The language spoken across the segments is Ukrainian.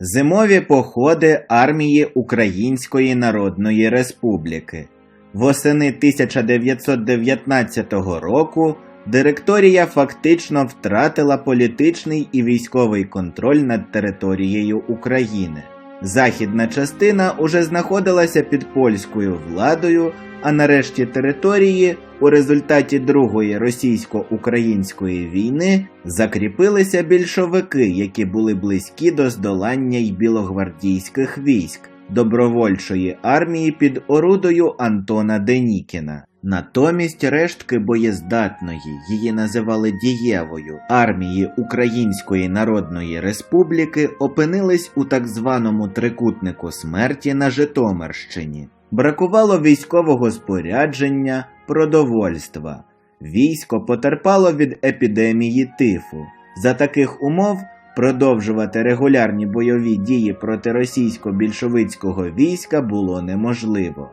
Зимові походи армії Української Народної Республіки. Восени 1919 року директорія фактично втратила політичний і військовий контроль над територією України. Західна частина уже знаходилася під польською владою, а нарешті території у результаті Другої російсько-української війни закріпилися більшовики, які були близькі до здолання й білогвардійських військ добровольчої армії під орудою Антона Денікіна. Натомість рештки боєздатної, її називали дієвою армії Української Народної Республіки опинились у так званому трикутнику смерті на Житомирщині. Бракувало військового спорядження, продовольства. Військо потерпало від епідемії тифу. За таких умов продовжувати регулярні бойові дії проти російсько-більшовицького війська було неможливо.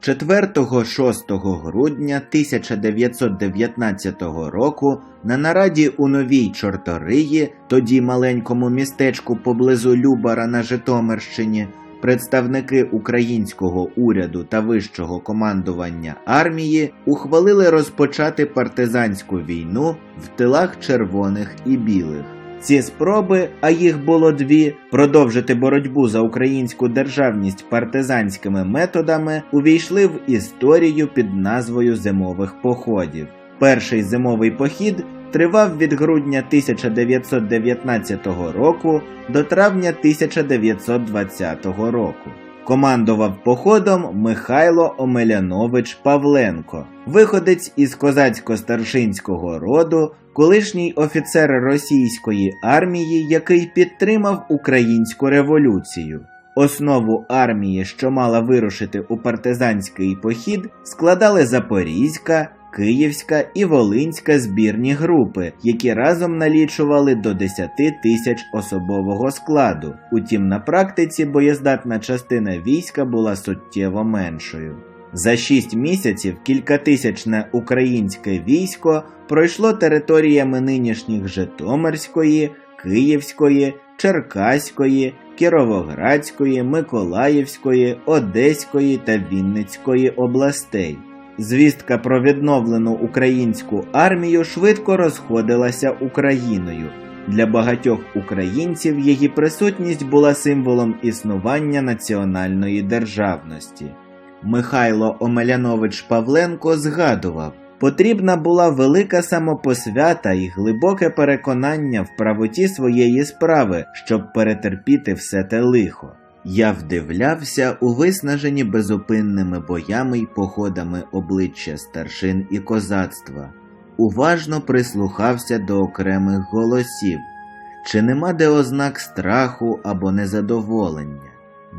4-6 грудня 1919 року на нараді у Новій Чорториї, тоді маленькому містечку поблизу Любара на Житомирщині, представники українського уряду та вищого командування армії ухвалили розпочати партизанську війну в тилах червоних і білих. Ці спроби, а їх було дві, продовжити боротьбу за українську державність партизанськими методами увійшли в історію під назвою зимових походів. Перший зимовий похід тривав від грудня 1919 року до травня 1920 року. Командував походом Михайло Омелянович Павленко, виходець із козацько-старшинського роду, колишній офіцер російської армії, який підтримав українську революцію. Основу армії, що мала вирушити у партизанський похід, складали Запорізька, Київська і Волинська збірні групи, які разом налічували до 10 тисяч особового складу. Утім, на практиці боєздатна частина війська була суттєво меншою. За шість місяців кількатисячне українське військо пройшло територіями нинішніх Житомирської, Київської, Черкаської, Кіровоградської, Миколаївської, Одеської та Вінницької областей. Звістка про відновлену українську армію швидко розходилася Україною. Для багатьох українців її присутність була символом існування національної державності. Михайло Омелянович Павленко згадував, потрібна була велика самопосвята і глибоке переконання в правоті своєї справи, щоб перетерпіти все те лихо. Я вдивлявся у виснажені безупинними боями й походами обличчя старшин і козацтва, уважно прислухався до окремих голосів, чи нема де ознак страху або незадоволення?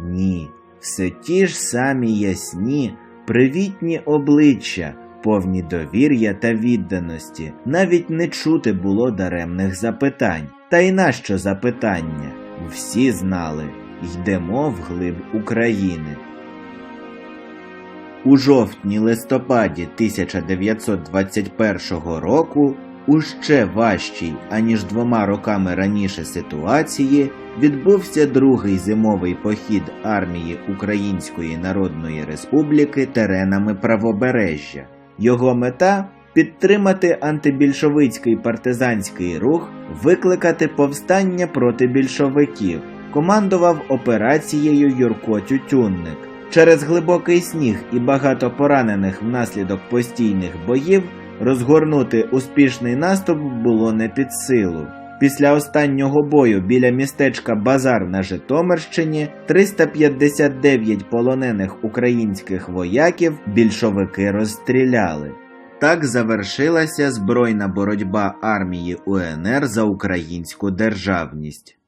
Ні, все ті ж самі ясні, привітні обличчя, повні довір'я та відданості, навіть не чути було даремних запитань. Та й нащо запитання? Всі знали йдемо вглиб України. У жовтні-листопаді 1921 року у ще важчій, аніж двома роками раніше ситуації відбувся другий зимовий похід армії Української Народної Республіки теренами правобережжя. Його мета підтримати антибільшовицький партизанський рух, викликати повстання проти більшовиків командував операцією Юрко Тютюнник. Через глибокий сніг і багато поранених внаслідок постійних боїв розгорнути успішний наступ було не під силу. Після останнього бою біля містечка Базар на Житомирщині 359 полонених українських вояків більшовики розстріляли. Так завершилася збройна боротьба армії УНР за українську державність.